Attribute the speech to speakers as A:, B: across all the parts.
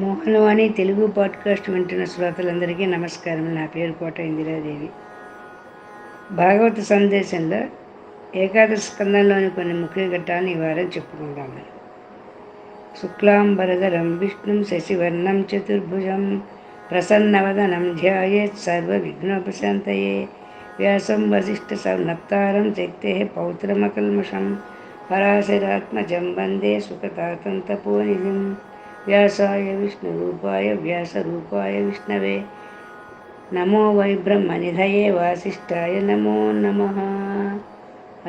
A: Mohanavani Telugu podcast వింటున్న శ్రోతలందరికీ నమస్కారం. నా పేరు కోట ఇందిరాదేవి. భాగవత సందేశంలో ఏకాదశ స్కందంలోని కొన్ని ముఖ్య ఘట్టాలను ఈ వారం చెప్పుకుందాం. శుక్లాంబరధరం విష్ణుం శశివర్ణం చతుర్భుజం ప్రసన్నవదనం ధ్యాయేత్ సర్వ విఘ్నోపశాంతయే వ్యాసం వశిష్ఠ సన్నప్తారం శక్తే పౌత్రమకల్మషం పరాశరాత్మజం వందే సుఖతాతం తపోనిధిం व्यासाय विष्णुरूपाय व्यासरूपाय विष्णवे। नमो वै ब्रह्मनिधये वासिष्ठाय नमो नमः।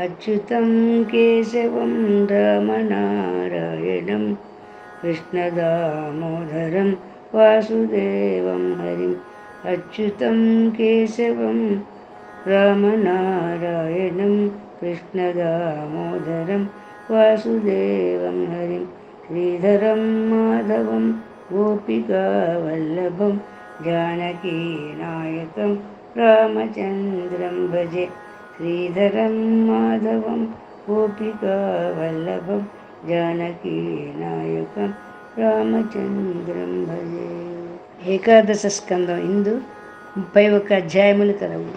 A: अच्युतं केशवं रामनारायणं कृष्णदामोदरं वासुदेवं हरिम् अच्युतं केशवं रामनारायणं कृष्णदामोदरं कृष्णदा मोदरं वासुदेवं हरिं। శ్రీధరం మాధవం గోపికావల్లభం జానకీనాయకం రామచంద్రం భజే. శ్రీధరం మాధవం గోపికావల్లభం జానకీనాయకం రామచంద్రం భజే. ఏకాదశ స్కందం ఇందు ముప్పై ఒక అధ్యాయములు కలవు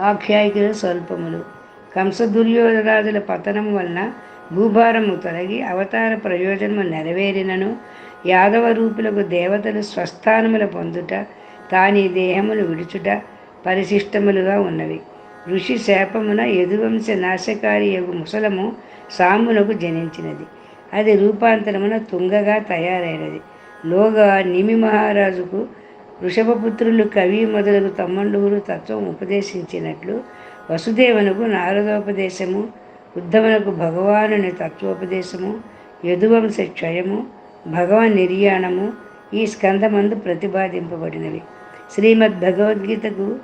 A: ఆఖ్యాయికలు స్వల్పములు. కంస దుర్యోధరాజుల పతనం వలన భూభారము తొలగి అవతార ప్రయోజనము నెరవేరినను యాదవ రూపులకు దేవతలు స్వస్థానముల పొందుట తాని దేహమును విడుచుట పరిశిష్టములుగా ఉన్నవి. ఋషి శాపమున యదువంశ నాశకారి యొక్క ముసలము సామునకు జనించినది. అది రూపాంతరమున తుంగగా తయారైనది. లోగా నిమి మహారాజుకు వృషభపుత్రులు కవి మొదలగు తమ్మండుగురు తత్వం ఉపదేశించినట్లు వసుదేవనుకు నారదోపదేశము ఉద్ధవనకు భగవానుని తత్వోపదేశము యదువంశ క్షయము భగవాన్ నిర్యాణము ఈ స్కందమందు ప్రతిపాదింపబడినవి. శ్రీమద్ భగవద్గీతకు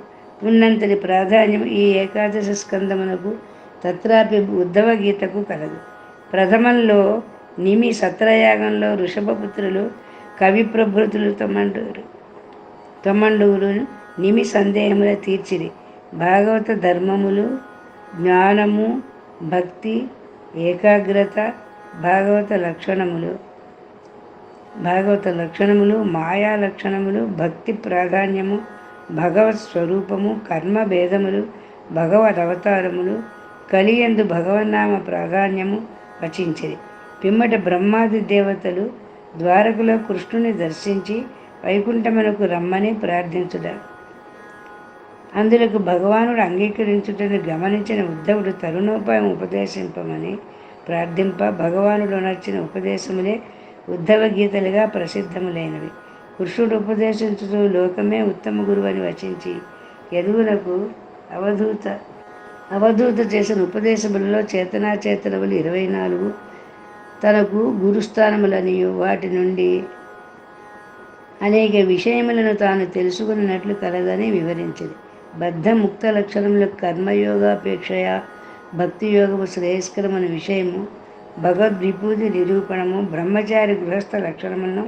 A: ఉన్నంతటి ప్రాధాన్యం ఈ ఏకాదశ స్కందమునకు తత్రాపి ఉద్ధవ గీతకు కలదు. ప్రథమంలో నిమి సత్రయాగంలో ఋషభపుత్రులు కవి ప్రభృతులు తమ్మండూరు తమ్మండూరు నిమి సందేహముల తీర్చిరి. భాగవత ధర్మములు జ్ఞానము భక్తి ఏకాగ్రత భాగవత లక్షణములు. భాగవత లక్షణములు మాయా లక్షణములు భక్తి ప్రాధాన్యము భగవత్ స్వరూపము కర్మ భేదములు భగవద్ అవతారములు కలియందు భగవన్నామ ప్రాధాన్యము రచించింది పిమ్మట బ్రహ్మాది దేవతలు ద్వారకులో కృష్ణుని దర్శించి వైకుంఠమునకు రమ్మని ప్రార్థించుడారు అందులకు భగవానుడు అంగీకరించుటను గమనించిన ఉద్ధవుడు తరుణోపాయం ఉపదేశింపమని ప్రార్థింప భగవానుడు నచ్చిన ఉపదేశములే ఉద్ధవ గీతలుగా ప్రసిద్ధములైనవి. పురుషుడు ఉపదేశించుతూ లోకమే ఉత్తమ గురువు అని వచించి యదువులకు అవధూత అవధూత చేసిన ఉపదేశములలో చేతనాచేతనములు ఇరవై నాలుగు. తనకు గురుస్థానములనియు వాటి నుండి అనేక విషయములను తాను తెలుసుకున్నట్లు కలదని వివరించింది బద్ధముక్త లక్షణములకు కర్మయోగాపేక్షయ భక్తి యోగము శ్రేయస్కరమైన విషయము. భగవద్విభూతి నిరూపణము బ్రహ్మచారి గృహస్థ లక్షణములను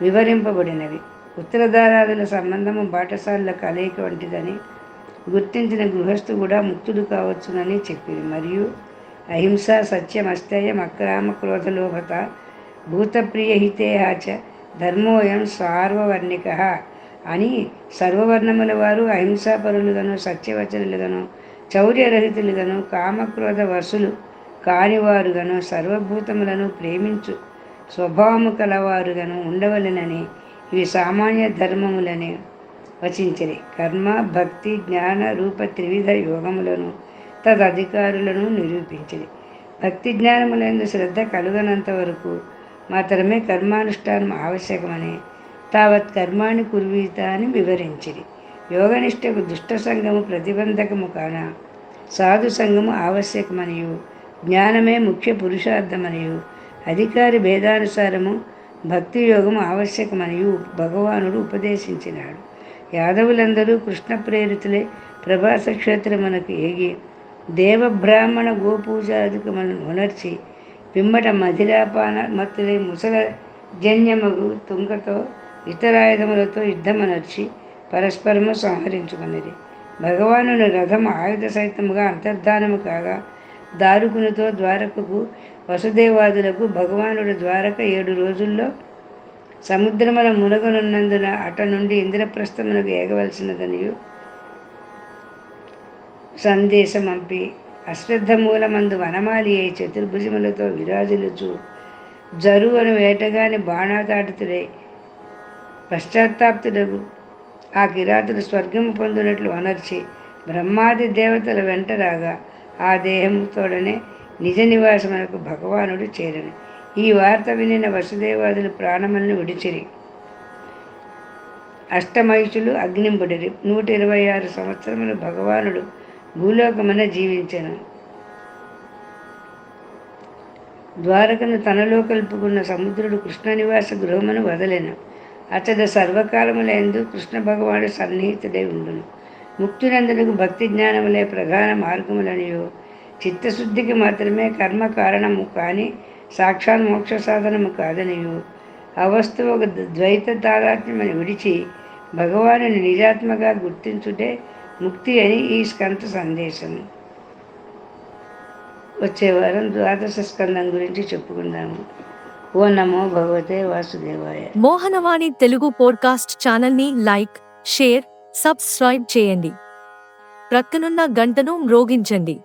A: వివరింపబడినవి. ఉత్తరధారాదుల సంబంధము బాటసారుల కలయిక వంటిదని గుర్తించిన గృహస్థు కూడా ముక్తుడు కావచ్చునని చెప్పింది మరియు అహింస సత్యం అస్థేయం అక్రామ క్రోధలోభత భూతప్రియహితే చ ధర్మోయం సార్వవర్ణిక అని సర్వవర్ణముల వారు అహింసాపరులుగాను సత్యవచనులుగాను చౌర్యరహితులుగాను కామక్రోధ వసులు కానివారుగాను సర్వభూతములను ప్రేమించు స్వభావము కలవారుగాను ఉండవలెనని ఇవి సామాన్య ధర్మములని వచించిరి. కర్మ భక్తి జ్ఞాన రూప త్రివిధ యోగములను తదధికారులను నిరూపించింది భక్తి జ్ఞానములందు శ్రద్ధ కలుగనంత వరకు మాత్రమే కర్మానుష్ఠానం ఆవశ్యకమని తావత్ కర్మాణి కుర్వీత అని వివరించిరి. యోగనిష్టకు దుష్ట సంఘము ప్రతిబంధకము కాన సాధు సంఘము ఆవశ్యకమనియు జ్ఞానమే ముఖ్య పురుషార్థమనియు అధికారి భేదానుసారము భక్తి యోగము ఆవశ్యకమనియు భగవానుడు ఉపదేశించినాడు. యాదవులందరూ కృష్ణ ప్రేరితులే ప్రభాస క్షేత్రమునకు ఏగి దేవబ్రాహ్మణ గోపూజాధికములను ఉనర్చి పిమ్మట మధిరాపాన మత్తులే ముసల జన్యమగు తుంగతో ఇతరాయుధములతో యుద్ధమనర్చి పరస్పరము సంహరించుకున్నది. భగవానుని రథం ఆయుధ సహితముగా అంతర్ధానము కాగా దారుకునితో ద్వారకకు వసుదేవాదులకు భగవానుడు ద్వారక ఏడు రోజుల్లో సముద్రముల మునగనున్నందున అట నుండి ఇంద్రప్రస్థమునకు ఏగవలసినదనియు సందేశం పంపి అశ్రద్ధ మూలమందు వనమాలి అయి చతుర్భుజములతో విరాజులుచు జరువను వేటగాని బాణాతాడుతుడై పశ్చాత్తాప్తుడగు ఆ కిరాతుడు స్వర్గం పొందినట్లు అనర్చి బ్రహ్మాది దేవతల వెంట రాగా ఆ దేహంతోడనే నిజ నివాసమునకు భగవానుడు చేరను. ఈ వార్త వినిన వసుదేవాదులు ప్రాణములను విడిచిరి. అష్టమైషులు అగ్నింపుడిరి. నూట ఇరవై ఆరు సంవత్సరములు భగవానుడు భూలోకమున జీవించను. ద్వారకను తనలో కలుపుకున్న సముద్రుడు కృష్ణ నివాస గృహమును వదలెను. అతడు సర్వకాలములందు కృష్ణ భగవానుడు సన్నిహితుడై ఉండును. ముక్తునందునకు భక్తి జ్ఞానములే ప్రధాన మార్గములనియో. చిత్తశుద్ధికి మాత్రమే కర్మ కారణము కానీ సాక్షాత్ మోక్ష సాధనము కాదనియో. అవస్తువు ఒక ద్వైత తాదాత్మ్యమని విడిచి భగవాను నిజాత్మగా గుర్తించుటే ముక్తి అని ఈ స్కంత సందేశము. వచ్చే వారం ద్వాదశ స్కందం గురించి చెప్పుకుందాము. ఓ నమో భగవతే వాసుదేవాయ.
B: మోహనవాణి తెలుగు పోడ్కాస్ట్ ఛానల్ని లైక్ షేర్ సబ్స్క్రైబ్ చేయండి. ప్రక్కనున్న గంటను మ్రోగించండి.